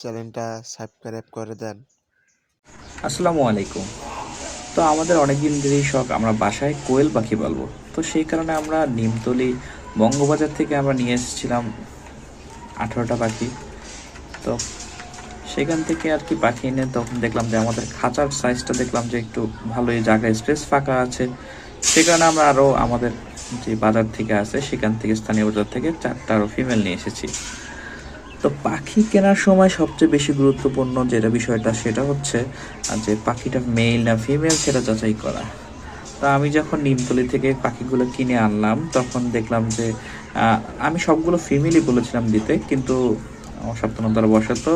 চ্যানেলটা সাবস্ক্রাইব করে দেন। আসসালামু আলাইকুম। তো আমাদের অনেকদিন ধরেই শখ, আমরা বাসায় কোয়েল পাখি পালবো। তো সেই কারণে আমরা নিমতলি বঙ্গবাজার থেকে আমরা নিয়ে এসেছিলাম আঠারোটা পাখি। তো সেখান থেকে আর কি পাখি এনে তখন দেখলাম যে আমাদের খাঁচার সাইজটা দেখলাম যে একটু ভালোই, জায়গায় স্পেস ফাঁকা আছে। সে কারণে আমরা আরও আমাদের যে বাজার থেকে আছে, সেখান থেকে স্থানীয় বাজার থেকে চারটা আরও ফিমেল নিয়ে এসেছি। তো পাখি কেনার সময় সবচেয়ে বেশি গুরুত্বপূর্ণ যেটা বিষয়টা সেটা হচ্ছে যে পাখিটা মেল না ফিমেল সেটা যাচাই করা। তো আমি যখন নিমতলি থেকে পাখিগুলো কিনে আনলাম, তখন দেখলাম যে আমি সবগুলো ফিমেলই বলেছিলাম দিতে, কিন্তু আমার সপ্তাহ বসত,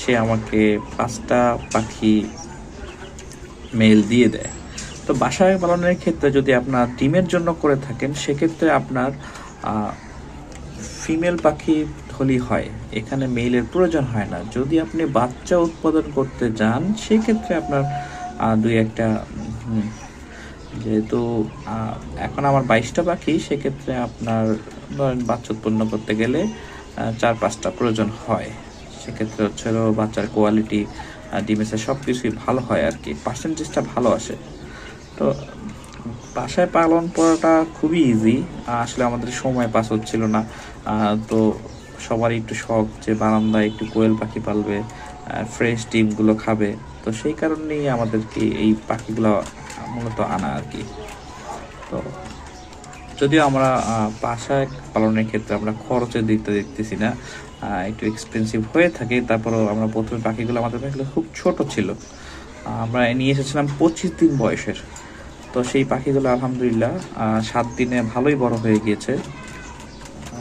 সে আমাকে পাঁচটা পাখি মেল দিয়ে দেয়। তো বাসায় পালনের ক্ষেত্রে যদি আপনার ডিমের জন্য করে থাকেন, সেক্ষেত্রে আপনার ফিমেল পাখি হলেই হয়, এখানে মেলের প্রয়োজন হয় না। যদি আপনি বাচ্চা উৎপাদন করতে যান, সেক্ষেত্রে আপনার দুই একটা যেহেতু এখন আমার বাইশটা পাখি, সেক্ষেত্রে আপনার, ধরেন বাচ্চা উৎপন্ন করতে গেলে চার পাঁচটা প্রয়োজন হয়। সেক্ষেত্রে হচ্ছে বাচ্চার কোয়ালিটি ডিমেসের সব কিছুই ভালো হয় আর কি পার্সেন্টেজটা ভালো আসে। তো বাসায় পালন করাটা খুবই ইজি আসলে আমাদের সময় পাস হচ্ছিল না। তো সবারই একটু শখ যে বারান্দায় একটু কোয়েল পাখি পালবে ফ্রেশ ডিমগুলো খাবে। তো সেই কারণেই আমাদেরকে এই পাখিগুলো মূলত আনা আর কি। তো যদিও আমরা বাসায় পালনের ক্ষেত্রে আমরা খরচের দিকটা দেখতেছি না একটু এক্সপেন্সিভ হয়ে থাকে, তারপরেও আমরা প্রথমে পাখিগুলো আমাদের খুব ছোট ছিল। আমরা নিয়ে এসেছিলাম পঁচিশ দিন বয়সের। তো সেই পাখিগুলো আলহামদুলিল্লাহ সাত দিনে ভালোই বড় হয়ে গিয়েছে।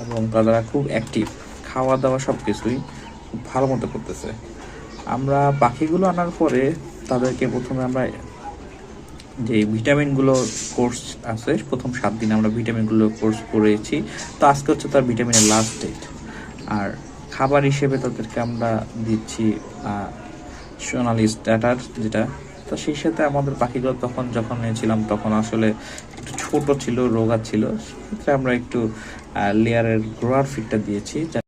এবং তারা খুব অ্যাক্টিভ খাওয়া দাওয়া সব কিছুই খুব ভালো মতো করতেছে। আমরা পাখিগুলো আনার পরে তাদেরকে প্রথমে আমরা যে ভিটামিনগুলো কোর্স আছে, প্রথম সাত দিন আমরা ভিটামিনগুলো কোর্স করেছি। তো আজকে হচ্ছে তার ভিটামিনের লাস্ট ডেট আর খাবার হিসেবে তাদেরকে আমরা দিচ্ছি সোনালি স্ট্যাটার যেটা তো সেই সাথে আমাদের পাখিগুলো তখন যখন নিয়েছিলাম তখন আসলে একটু ছোট ছিল, রোগা ছিল। সেক্ষেত্রে আমরা একটু লেয়ারের গ্রোয়ার ফিটটা দিয়েছি